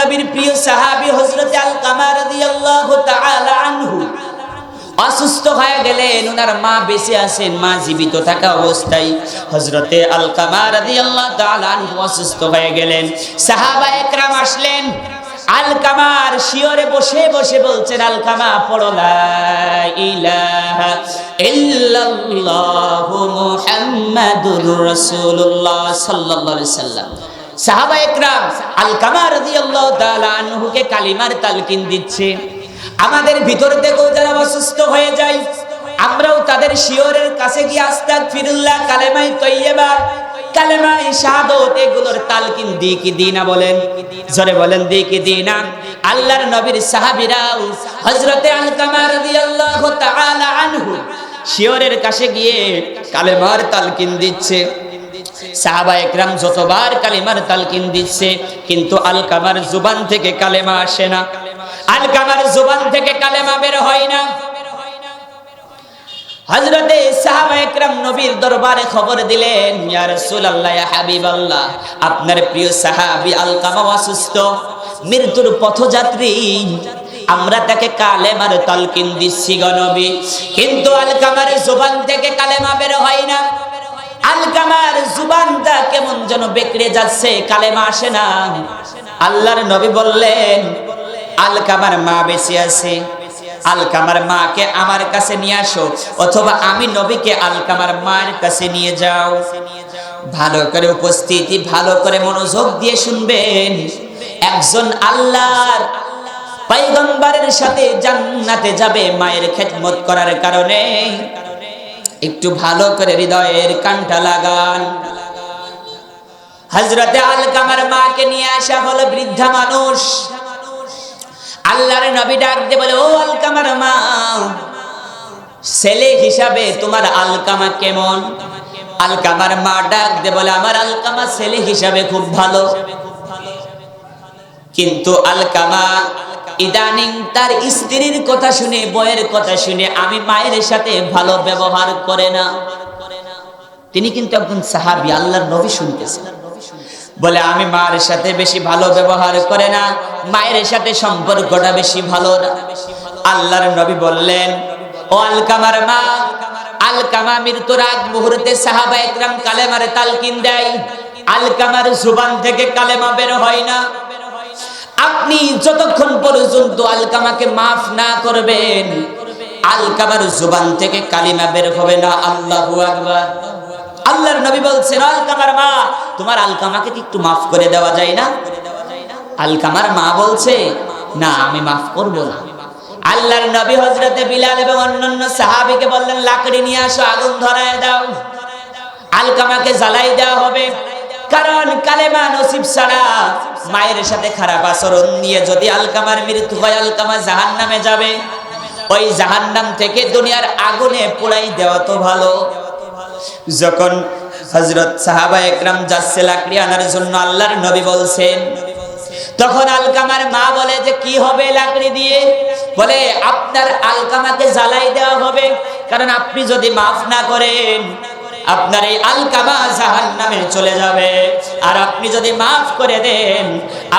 নবীর প্রিয় সাহাবী আলকামা রাদিয়াল্লাহু তাআলা আনহু অসুস্থ হয়ে গেলেন। ওনার মা বেঁচে আছেন, মা জীবিত থাকা অবস্থায়। হজরতে রাদিয়াল্লাহু তাআলা আনহু অসুস্থ হয়ে গেলেন। সাহাবা একরাম আসলেন। আলকামার শিয়রে বসে বসে বলছেন, আলকামা, পড়ো, লা ইলাহা ইল্লাল্লাহু মুহাম্মাদুর রাসূলুল্লাহ সাল্লাল্লাহু আলাইহি সাল্লাম। সাহাবা একরাম রাদিয়াল্লাহু তাআলা আনহুকে কালিমার তালকিন দিচ্ছে। আমাদের ভিতর থেকেও যারা অসুস্থ হয়ে যায়, আমরাও তাদের শিওরের কাছে গিয়ে আস্তাক ফিরুল্লাহ কালেমাই তৈয়বা, কালেমাই শাহাদত, এগুলোর তালকিন দি কি দি না বলেন? জোরে বলেন দি কি দি না? আল্লাহর নবীর সাহাবীরাও হযরতে আলকামা রাদিয়াল্লাহু তাআলা আনহু শিওরের কাছে গিয়ে কালেমার তালকিন দিচ্ছে। খবর দিলেন আপনার প্রিয় সাহাবী আলকামা অসুস্থ, মৃত্যুর পথযাত্রী, আমরা তাকে কালেমার তালকিন দিচ্ছি গো নবী। কিন্তু আলকামার জুবান থেকে কালেমা বের হয় না। জুবানটা কেমন যেন বেকড়ে যাচ্ছে, কালেমা আসে না। আল্লাহর নবী বললেন, আলকামার মা বেঁচে আছে, আলকামার মাকে আমার কাছে নিয়ে আসো, অথবা আমি নবীকে আলকামার মায়ের কাছে নিয়ে যাও। ভালো করে উপস্থিতি, ভালো করে মনোযোগ দিয়ে শুনবেন। একজন আল্লাহর পয়গম্বরের সাথে জান্নাতে যাবে মায়ের খেদমত করার কারণে। একটু ভালো করে হৃদয়ের কানটা লাগান। হজরতে আলকামার মাকে নিয়ে আসা হলো বৃদ্ধা মানুষ। আল্লাহর নবী ডাক দিয়ে বলে, ও আলকামার মা, ছেলে হিসাবে তোমার আলকামা কেমন? আলকামার মা ডাক দিয়ে বলে, আমার আলকামা ছেলে হিসাবে খুব ভালো। কিন্তু আলকামা ইদানিং তার স্ত্রীর কথা শুনে বয়ের কথা শুনে আমি মায়ের সাথে ভালো ব্যবহার করে না। তিনি কিন্তু একজন সাহাবি, আল্লাহর নবী শুনতেছেন। বলে, আমি মায়ের সাথে বেশি ভালো ব্যবহার করে না, মায়ের সাথে সম্পর্কটা বেশি ভালো না। আল্লাহর নবী বললেন, ও আলকামার মা, আলকামা মৃত্যুর আগ মুহূর্তে সাহাবা একরাম কালেমারে তালকিন দেয়। আলকামার জুবান থেকে কালেমা বের হয় না। আপনি যতক্ষণ পর্যন্ত আলকামাকে মাফ না করবেন, আলকামার জুবান থেকে কালিমা বের হবে না। আল্লাহু আকবার। আল্লাহর নবী বলছেন, আলকামার মা, তোমার আলকামাকে কি একটু মাফ করে দেওয়া যায় না? আলকামার মা বলছে, না, আমি মাফ করব না। আল্লাহর নবী হজরতে বিলাল এবং অন্যান্য সাহাবীকে বললেন, লাকড়ি নিয়ে আসো, আগুন ধরায় দাও। আলকামাকে জ্বালাই দেওয়া হবে। কারণ কালেমা নসিব ছাড়া মায়ের সাথে খারাপ আচরণ নিয়ে যদি আলকামার মৃত্যু হয়, আলকামা জাহান নামে যাবে। ওই জাহান্নাম থেকে দুনিয়ার আগুনে পোড়াই দেওয়া তো ভালো। যখন হজরত সাহাবা একরাম যাচ্ছে লাকড়ি আনার জন্য আল্লাহর নবী বলছেন, তখন আলকামার মা বলে যে, কি হবে লাকড়ি দিয়ে? বলে, আপনার আলকামাকে জ্বালাই দেওয়া হবে। কারণ আপনি যদি মাফ না করেন, আপনার এই আলকামা জাহান নামে চলে যাবে। আর আপনি যদি মাফ করে দেন,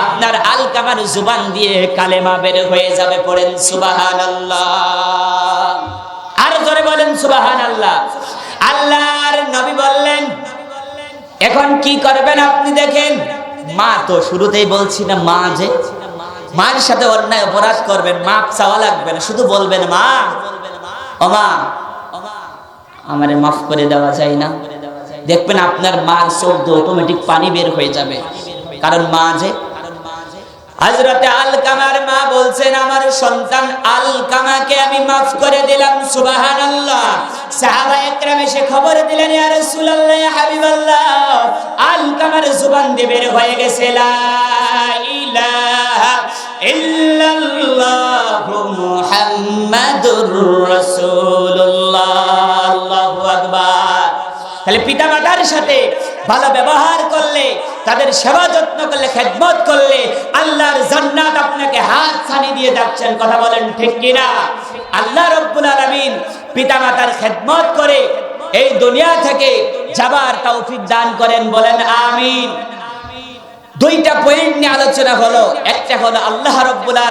আপনার আলকামার জুবান দিয়ে কালেমা বের হয়ে যাবে। পড়েন সুবাহান আল্লাহ আর জোরে বলেন সুবাহান আল্লাহ আল্লাহর নবী বললেন, এখন কি করবেন আপনি দেখেন? মা তো শুরুতেই বলছি না মা যে। মার সাথে অন্যায় অপরাধ করবেন, মাপ চাওয়া লাগবে না, শুধু বলবেন মা। ও মা, আমারে মাফ করে দেওয়া যায় না। দেখবেন আপনার মার চোখ অটোমেটিক পানি বের হয়ে যাবে। কারণ মা যে। হজরতে আলকামার মা বলছেন, আমার সন্তান আলকামাকে আমি মাফ করে দিলাম সুবাহান আল্লাহ খবর দিলেন হাবিবাল্লাহ বের হয়ে গেছে তাহলে পিতা মাতার সাথে ভালো ব্যবহার করলে, তাদের সেবা যত্ন করলে, খেদমত করলে আল্লাহর জান্নাত আপনাকে হাত ছানি দিয়ে যাচ্ছেন। কথা বলেন ঠিক কিনা? আল্লাহ রব্বুল আলামিন পিতা মাতার খেদমত করে এই দুনিয়া থেকে যাবার তৌফিক দান করেন, বলেন আমিন। দুইটা পয়েন্ট নিয়ে আলোচনা হলো, একটা হলো আল্লাহ রব্বুল